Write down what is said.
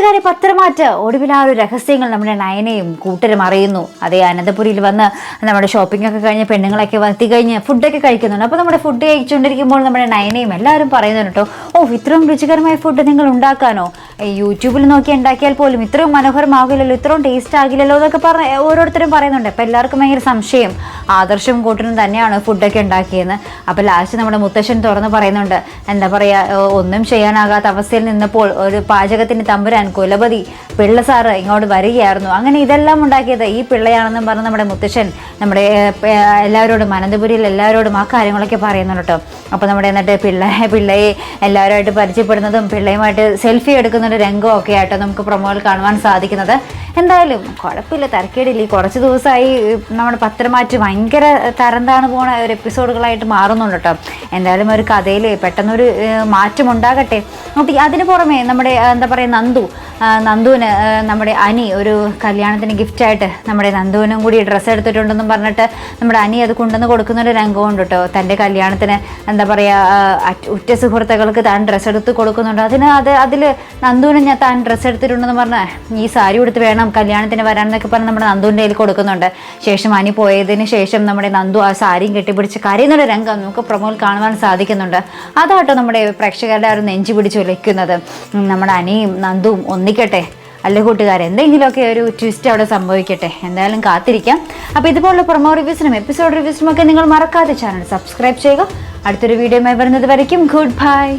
കൂട്ടുകാരെ പത്രമാറ്റ്. ഒടുവിൽ ആ ഒരു രഹസ്യങ്ങൾ നമ്മുടെ നയനയും കൂട്ടരും അറിയുന്നു. അതേ അനന്തപുരിയിൽ വന്ന് നമ്മുടെ ഷോപ്പിംഗ് ഒക്കെ കഴിഞ്ഞ് പെണ്ണുങ്ങളൊക്കെ എത്തി കഴിഞ്ഞ് ഫുഡൊക്കെ കഴിക്കുന്നുണ്ട്. അപ്പോൾ നമ്മുടെ ഫുഡ് കഴിച്ചുകൊണ്ടിരിക്കുമ്പോൾ നമ്മുടെ നയനയും എല്ലാവരും പറയുന്നുണ്ട് കേട്ടോ ഓ ഇത്രയും രുചികരമായ ഫുഡ് നിങ്ങൾ ഉണ്ടാക്കാനോ? യൂട്യൂബിൽ നോക്കി ഉണ്ടാക്കിയാൽ പോലും ഇത്രയും മനോഹരമാകില്ലല്ലോ ഇത്രയും ടേസ്റ്റ് ആകില്ലല്ലോ എന്നൊക്കെ പറഞ്ഞ് ഓരോരുത്തരും പറയുന്നുണ്ട്. അപ്പോൾ എല്ലാവർക്കും ഭയങ്കര സംശയം. ആദർശം കൂട്ടനും തന്നെയാണ് ഫുഡൊക്കെ ഉണ്ടാക്കിയെന്ന്. അപ്പോൾ ലാസ്റ്റ് നമ്മുടെ മുത്തശ്ശൻ തുറന്ന് പറയുന്നുണ്ട്. എന്താ പറയുക ഒന്നും ചെയ്യാനാകാത്ത അവസ്ഥയിൽ നിന്നപ്പോൾ ഒരു പാചകത്തിന്റെ തമ്പുരാൻ കുലപതി പിള്ള സാറ് ഇങ്ങോട്ട് വരികയായിരുന്നു. അങ്ങനെ ഇതെല്ലാം ഉണ്ടാക്കിയത് ഈ പിള്ളയാണെന്നും പറഞ്ഞ് നമ്മുടെ മുത്തശ്ശൻ നമ്മുടെ എല്ലാവരോടും അനന്തപുരിയിൽ എല്ലാവരോടും ആ കാര്യങ്ങളൊക്കെ പറയുന്നുണ്ട് കേട്ടോ. അപ്പോൾ നമ്മുടെ എന്നിട്ട് പിള്ളേ പിള്ളയെ എല്ലാവരുമായിട്ട് പരിചയപ്പെടുന്നതും പിള്ളയുമായിട്ട് സെൽഫി എടുക്കുന്ന ഒരു രംഗമൊക്കെ ആയിട്ടോ നമുക്ക് പ്രൊമോയിൽ കാണുവാൻ സാധിക്കുന്നത്. എന്തായാലും കുഴപ്പമില്ല തിരക്കേടില്ല. ഈ കുറച്ച് ദിവസമായി നമ്മുടെ പത്രമാറ്റ് ഭയങ്കര തരം താണു പോണ ഒരു എപ്പിസോഡുകളായിട്ട് മാറുന്നുണ്ട് കേട്ടോ. എന്തായാലും ഒരു കഥയിൽ പെട്ടെന്നൊരു മാറ്റം ഉണ്ടാകട്ടെ. അതിന് പുറമെ നമ്മുടെ എന്താ പറയുക നന്ദു നന്ദുവിന് നമ്മുടെ അനി ഒരു കല്യാണത്തിന് ഗിഫ്റ്റായിട്ട് നമ്മുടെ നന്ദുവിനും കൂടി ഡ്രസ്സ് എടുത്തിട്ടുണ്ടെന്നും പറഞ്ഞിട്ട് നമ്മുടെ അനി അത് കൊണ്ടുവന്ന് കൊടുക്കുന്ന ഒരു രംഗമുണ്ട് കേട്ടോ. തന്റെ കല്യാണത്തിന് എന്താ പറയുക ഉറ്റ സുഹൃത്തുക്കൾക്ക് താൻ ഡ്രസ്സ് എടുത്ത് കൊടുക്കുന്നുണ്ട്. അതിന് അത് അതിൽ നന്ദുവിന് ഞാൻ താൻ ഡ്രസ്സ് എടുത്തിട്ടുണ്ടെന്ന് പറഞ്ഞാൽ ഈ സാരി ഉടുത്ത് വേണം കല്യാണത്തിന് വരാനെന്നൊക്കെ പറഞ്ഞ് നമ്മുടെ നന്ദുവിന്റെ കയ്യിൽ കൊടുക്കുന്നുണ്ട്. ശേഷം അനി പോയതിന് ശേഷം നമ്മുടെ നന്ദു ആ സാരിയും കെട്ടിപ്പിടിച്ച് കരയുന്നൊരു രംഗം നമുക്ക് പ്രൊമോയിൽ കാണുവാൻ സാധിക്കുന്നുണ്ട്. അതാട്ടോ നമ്മുടെ പ്രേക്ഷകരുടെ ആ ഒരു നെഞ്ചു പിടിച്ച് ഉലയ്ക്കുന്നത് നമ്മുടെ അനിയും നന്ദുവും ഒന്നിക്കട്ടെ. അല്ല കൂട്ടുകാർ എന്തെങ്കിലുമൊക്കെ ഒരു ട്വിസ്റ്റ് അവിടെ സംഭവിക്കട്ടെ. എന്തായാലും കാത്തിരിക്കാം. അപ്പോൾ ഇതുപോലുള്ള പ്രൊമോ റിവ്യൂസിനും എപ്പിസോഡ് റിവ്യൂസിനും ഒക്കെ നിങ്ങൾ മറക്കാതെ ചാനൽ സബ്സ്ക്രൈബ് ചെയ്യുക. അടുത്തൊരു വീഡിയോയുമായി വരുന്നത് വരയ്ക്കും. Good bye